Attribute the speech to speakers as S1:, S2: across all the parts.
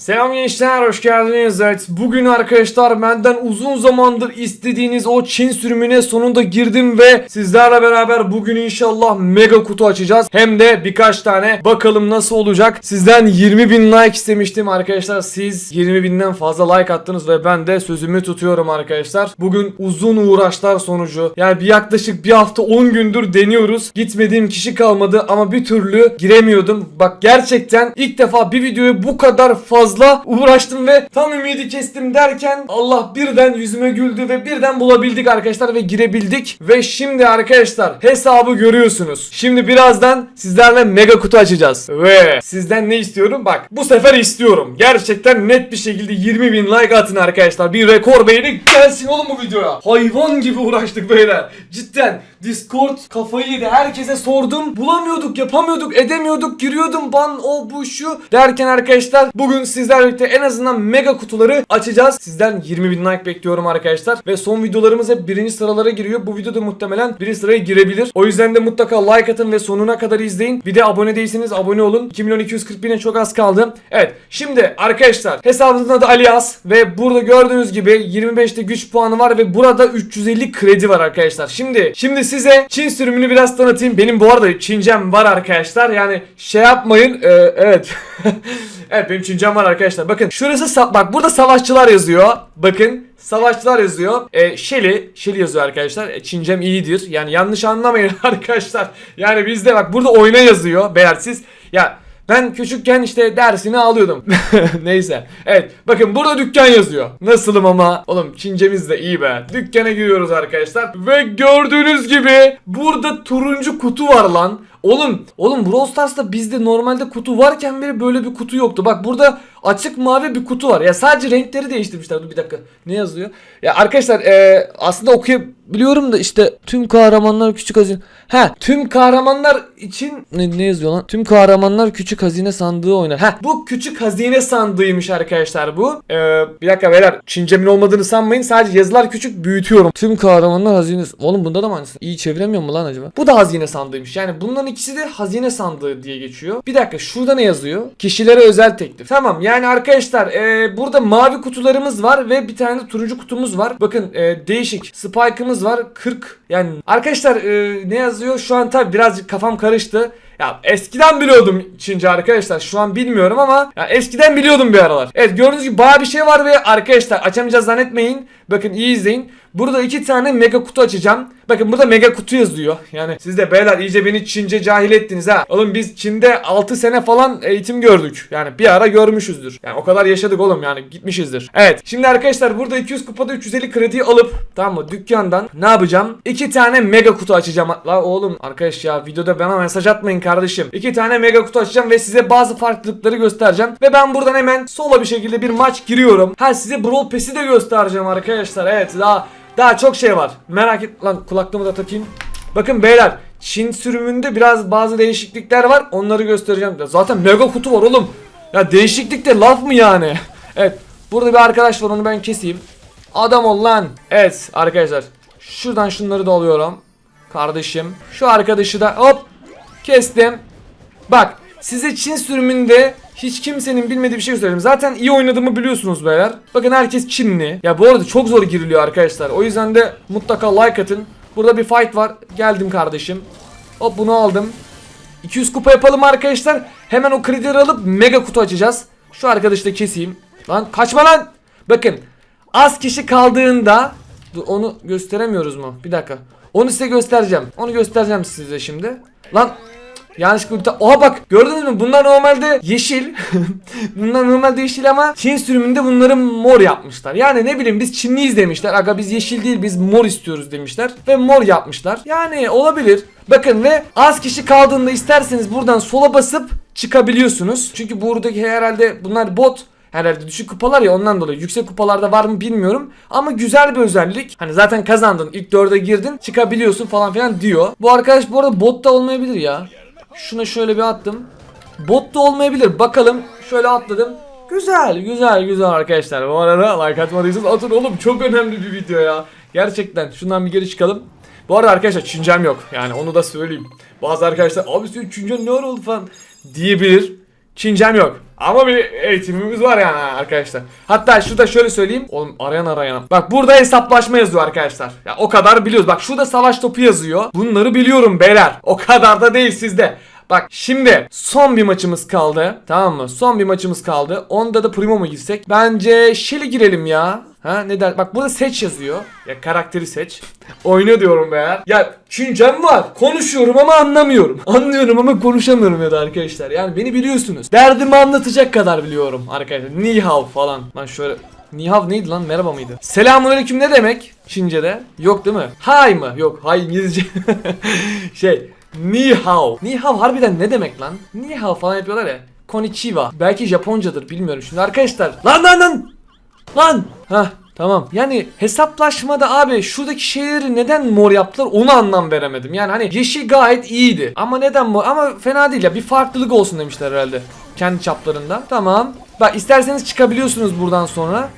S1: Selam gençler, hoş geldiniz. Evet, bugün arkadaşlar benden uzun zamandır istediğiniz o Çin sürümüne sonunda girdim ve sizlerle beraber bugün inşallah mega kutu açacağız. Hem de birkaç tane bakalım nasıl olacak. Sizden 20 bin like istemiştim arkadaşlar. Siz 20 binden fazla like attınız ve ben de sözümü tutuyorum arkadaşlar. Bugün uzun uğraşlar sonucu yani bir yaklaşık bir hafta 10 gündür deniyoruz. Gitmediğim kişi kalmadı ama bir türlü giremiyordum. Bak gerçekten ilk defa bir videoyu bu kadar fazla uğraştım ve tam ümidi kestim derken Allah birden yüzüme güldü ve birden bulabildik arkadaşlar ve girebildik. Ve şimdi arkadaşlar hesabı görüyorsunuz. Şimdi birazdan sizlerle mega kutu açacağız. Ve sizden ne istiyorum? Bak bu sefer istiyorum. Gerçekten net bir şekilde 20 bin like atın arkadaşlar. Bir rekor beğeni gelsin oğlum bu videoya. Hayvan gibi uğraştık beyler. Cidden Discord kafayı yedi. Herkese sordum. Bulamıyorduk, yapamıyorduk, edemiyorduk. Giriyordum ban o bu şu derken arkadaşlar bugün sizlerle birlikte en azından mega kutuları açacağız. Sizden 20 bin like bekliyorum arkadaşlar. Ve son videolarımız hep birinci sıralara giriyor. Bu videoda muhtemelen birinci sıraya girebilir. O yüzden de mutlaka like atın ve sonuna kadar izleyin. Bir de abone değilseniz abone olun. 2 milyon 240 bine çok az kaldı. Evet şimdi arkadaşlar hesabımızın adı Alias ve burada gördüğünüz gibi 25'te güç puanı var ve burada 350 kredi var arkadaşlar. Şimdi şimdi size Çin sürümünü biraz tanıtayım. Benim bu arada Çincem var arkadaşlar. Yani şey yapmayın. Ee, evet. evet benim Çincem var arkadaşlar. Bakın şurası bak burada savaşçılar yazıyor. Bakın savaşçılar yazıyor. Ee, Shelly, Shelly yazıyor arkadaşlar. E, Çincem iyidir. Yani yanlış anlamayın arkadaşlar. Yani bizde bak burada oyna yazıyor. Beyler ya ben küçükken işte dersini alıyordum. Neyse. Evet. Bakın burada dükkan yazıyor. Nasılım ama? Oğlum Çincemiz de iyi be. Dükkana giriyoruz arkadaşlar. Ve gördüğünüz gibi burada turuncu kutu var lan. Oğlum, oğlum Brawl Stars'ta bizde normalde kutu varken bile böyle bir kutu yoktu. Bak burada açık mavi bir kutu var. Ya sadece renkleri değiştirmişler. Dur bir dakika. Ne yazıyor? Ya arkadaşlar e, aslında okuyabiliyorum da işte tüm kahramanlar küçük hazine. Ha, tüm kahramanlar için ne, ne yazıyor lan? Tüm kahramanlar küçük hazine sandığı oynar. Ha, bu küçük hazine sandığıymış arkadaşlar bu. E, bir dakika beyler. Çincemin olmadığını sanmayın. Sadece yazılar küçük büyütüyorum. Tüm kahramanlar hazine. Oğlum bunda da mı aynısı? İyi çeviremiyor mu lan acaba? Bu da hazine sandığıymış. Yani bunların ikisi de hazine sandığı diye geçiyor. Bir dakika şurada ne yazıyor? Kişilere özel teklif. Tamam yani arkadaşlar e, burada mavi kutularımız var ve bir tane de turuncu kutumuz var. Bakın e, değişik. Spike'ımız var 40. Yani arkadaşlar e, ne yazıyor? Şu an tabi birazcık kafam karıştı. Ya eskiden biliyordum Çince arkadaşlar. Şu an bilmiyorum ama ya eskiden biliyordum bir aralar. Evet gördüğünüz gibi baya bir şey var ve arkadaşlar açamayacağız zannetmeyin. Bakın iyi izleyin. Burada iki tane mega kutu açacağım. Bakın burada mega kutu yazıyor. Yani siz de beyler iyice beni Çince cahil ettiniz ha. Oğlum biz Çin'de 6 sene falan eğitim gördük. Yani bir ara görmüşüzdür. Yani o kadar yaşadık oğlum yani gitmişizdir. Evet şimdi arkadaşlar burada 200 kupada 350 krediyi alıp tamam mı dükkandan ne yapacağım? İki tane mega kutu açacağım. La oğlum arkadaş ya videoda bana mesaj atmayın kardeşim. İki tane mega kutu açacağım ve size bazı farklılıkları göstereceğim. Ve ben buradan hemen sola bir şekilde bir maç giriyorum. Ha size Brawl Pass'i de göstereceğim arkadaşlar. Evet daha daha çok şey var. Merak et lan kulaklığımı da takayım. Bakın beyler Çin sürümünde biraz bazı değişiklikler var. Onları göstereceğim. Zaten mega kutu var oğlum. Ya değişiklik de laf mı yani? Evet. Burada bir arkadaş var onu ben keseyim. Adam ol lan. Evet arkadaşlar. Şuradan şunları da alıyorum. Kardeşim. Şu arkadaşı da hop kestim. Bak size Çin sürümünde hiç kimsenin bilmediği bir şey söyleyeyim. Zaten iyi oynadığımı biliyorsunuz beyler. Bakın herkes Çinli. Ya bu arada çok zor giriliyor arkadaşlar. O yüzden de mutlaka like atın. Burada bir fight var. Geldim kardeşim. Hop bunu aldım. 200 kupa yapalım arkadaşlar. Hemen o kredileri alıp mega kutu açacağız. Şu arkadaşı da keseyim. Lan kaçma lan. Bakın az kişi kaldığında Dur onu gösteremiyoruz mu? Bir dakika. Onu size göstereceğim. Onu göstereceğim size şimdi. Lan Yanlışlıkla ta- Oha bak gördünüz mü? Bunlar normalde yeşil. bunlar normalde yeşil ama Çin sürümünde bunları mor yapmışlar. Yani ne bileyim biz Çinliyiz demişler. Aga biz yeşil değil biz mor istiyoruz demişler. Ve mor yapmışlar. Yani olabilir. Bakın ve az kişi kaldığında isterseniz buradan sola basıp çıkabiliyorsunuz. Çünkü buradaki herhalde bunlar bot. Herhalde düşük kupalar ya ondan dolayı. Yüksek kupalarda var mı bilmiyorum. Ama güzel bir özellik. Hani zaten kazandın. ilk dörde girdin. Çıkabiliyorsun falan filan diyor. Bu arkadaş bu arada bot da olmayabilir ya. Şuna şöyle bir attım. Bot da olmayabilir. Bakalım. Şöyle atladım. Güzel güzel güzel arkadaşlar. Bu arada like atmadıysanız atın oğlum. Çok önemli bir video ya. Gerçekten. Şundan bir geri çıkalım. Bu arada arkadaşlar Çincem yok. Yani onu da söyleyeyim. Bazı arkadaşlar abi senin Çincem ne oldu falan diyebilir. Çincem yok. Ama bir eğitimimiz var yani arkadaşlar. Hatta şurada şöyle söyleyeyim. Oğlum arayan arayan. Bak burada hesaplaşma yazıyor arkadaşlar. Ya o kadar biliyoruz. Bak şurada savaş topu yazıyor. Bunları biliyorum beyler. O kadar da değil sizde. Bak şimdi son bir maçımız kaldı. Tamam mı? Son bir maçımız kaldı. Onda da Primo mu girsek? Bence Shelly girelim ya. Ha ne der? Bak burada seç yazıyor. Ya karakteri seç. Oyna diyorum be ya. Çincem var. Konuşuyorum ama anlamıyorum. Anlıyorum ama konuşamıyorum ya da arkadaşlar. Yani beni biliyorsunuz. Derdimi anlatacak kadar biliyorum arkadaşlar. Ni hao falan. Lan şöyle Ni hao neydi lan? Merhaba mıydı? Selamünaleyküm ne demek? Çince'de. Yok değil mi? Hay mı? Yok. Hay İngilizce. şey. Ni hao. Ni hao harbiden ne demek lan? Ni hao falan yapıyorlar ya. Konnichiwa. Belki Japoncadır bilmiyorum. Şimdi arkadaşlar. Lan lan lan. Lan! Hah tamam. Yani hesaplaşmada abi şuradaki şeyleri neden mor yaptılar onu anlam veremedim. Yani hani yeşil gayet iyiydi. Ama neden mor? Ama fena değil ya. Bir farklılık olsun demişler herhalde. Kendi çaplarında. Tamam. Bak isterseniz çıkabiliyorsunuz buradan sonra.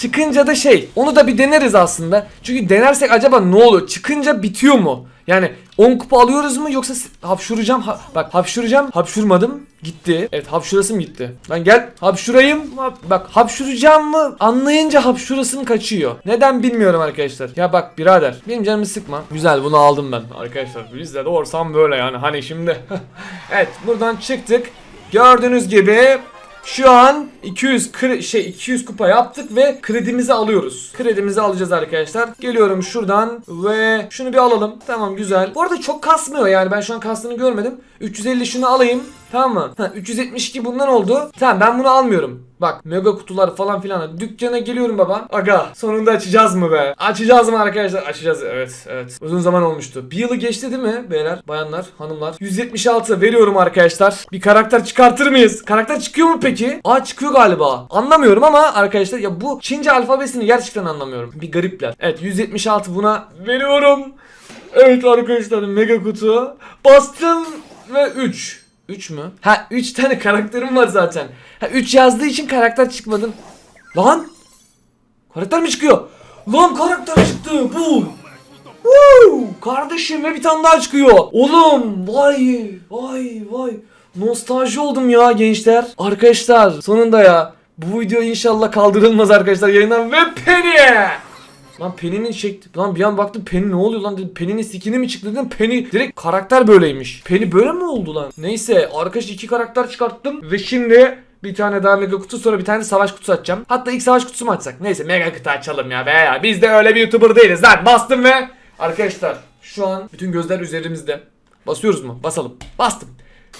S1: Çıkınca da şey onu da bir deneriz aslında. Çünkü denersek acaba ne olur? Çıkınca bitiyor mu? Yani 10 kupa alıyoruz mu yoksa hapşuracağım ha- bak hapşuracağım hapşurmadım gitti. Evet hapşurasım gitti. Ben gel hapşurayım. Hap- bak hapşuracağım mı anlayınca hapşurasım kaçıyor. Neden bilmiyorum arkadaşlar. Ya bak birader benim canımı sıkma. Güzel bunu aldım ben arkadaşlar. Bizde de ortam böyle yani hani şimdi. Evet buradan çıktık. Gördüğünüz gibi şu an 200 kre- şey 200 kupa yaptık ve kredimizi alıyoruz. Kredimizi alacağız arkadaşlar. Geliyorum şuradan ve şunu bir alalım. Tamam güzel. Bu arada çok kasmıyor yani ben şu an kastığını görmedim. 350 şunu alayım. Tamam mı? Ha, 372 bundan oldu. Tamam ben bunu almıyorum. Bak mega kutular falan filan. Dükkana geliyorum baba. Aga sonunda açacağız mı be? Açacağız mı arkadaşlar? Açacağız evet evet. Uzun zaman olmuştu. Bir yılı geçti değil mi beyler, bayanlar, hanımlar? 176 veriyorum arkadaşlar. Bir karakter çıkartır mıyız? Karakter çıkıyor mu peki? Aa çıkıyor galiba. Anlamıyorum ama arkadaşlar ya bu Çince alfabesini gerçekten anlamıyorum. Bir garipler. Evet 176 buna veriyorum. Evet arkadaşlar mega kutu. Bastım ve 3. 3 mü? Ha 3 tane karakterim var zaten. Ha 3 yazdığı için karakter çıkmadı. Lan! Karakter mi çıkıyor? Lan karakter çıktı. Bu. Woo! Kardeşim ve bir tane daha çıkıyor. Oğlum vay vay vay. Nostalji oldum ya gençler. Arkadaşlar sonunda ya. Bu video inşallah kaldırılmaz arkadaşlar yayından ve Penny. Lan Penny'nin çekti. Lan bir an baktım Penny ne oluyor lan dedim. Penny'nin skini mi çıktı dedim. Penny direkt karakter böyleymiş. Penny böyle mi oldu lan? Neyse arkadaş iki karakter çıkarttım. Ve şimdi bir tane daha mega kutu sonra bir tane de savaş kutusu açacağım. Hatta ilk savaş kutusu mu açsak? Neyse mega kutu açalım ya be ya. Biz de öyle bir YouTuber değiliz lan. Bastım ve arkadaşlar şu an bütün gözler üzerimizde. Basıyoruz mu? Basalım. Bastım.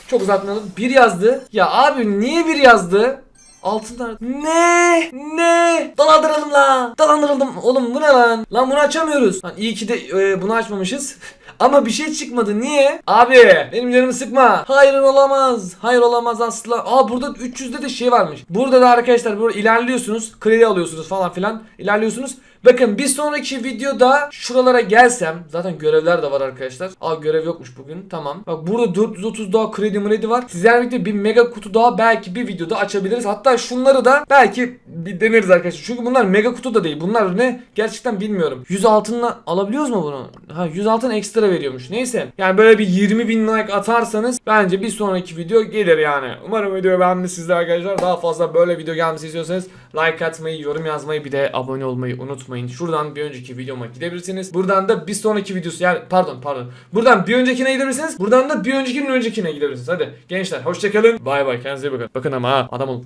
S1: Çok uzatmayalım. Bir yazdı. Ya abi niye bir yazdı? Altından ne? Ne? Dolandıralım la dolandırıldım. Oğlum bu ne lan? Lan bunu açamıyoruz. Lan iyi ki de e, bunu açmamışız ama bir şey çıkmadı niye abi benim canımı sıkma hayır olamaz hayır olamaz asla aa burada 300'de de şey varmış burada da arkadaşlar burada ilerliyorsunuz kredi alıyorsunuz falan filan ilerliyorsunuz Bakın bir sonraki videoda şuralara gelsem zaten görevler de var arkadaşlar. Aa görev yokmuş bugün. Tamam. Bak burada 430 daha kredi mredi var. Sizlerle birlikte bir mega kutu daha belki bir videoda açabiliriz. Hatta şunları da belki bir deneriz arkadaşlar. Çünkü bunlar mega kutu da değil. Bunlar ne? Gerçekten bilmiyorum. 100 altınla alabiliyoruz mu bunu? Ha 100 altın ekstra veriyormuş. Neyse. Yani böyle bir 20 bin like atarsanız bence bir sonraki video gelir yani. Umarım video beğenmişsinizdir arkadaşlar. Daha fazla böyle video gelmesi istiyorsanız like atmayı, yorum yazmayı bir de abone olmayı unutmayın. Şuradan bir önceki videoma gidebilirsiniz. Buradan da bir sonraki videosu yani pardon pardon. Buradan bir öncekine gidebilirsiniz. Buradan da bir öncekinin öncekine gidebilirsiniz. Hadi gençler hoşçakalın. Bay bay kendinize iyi bakın. Bakın ama ha adam olun.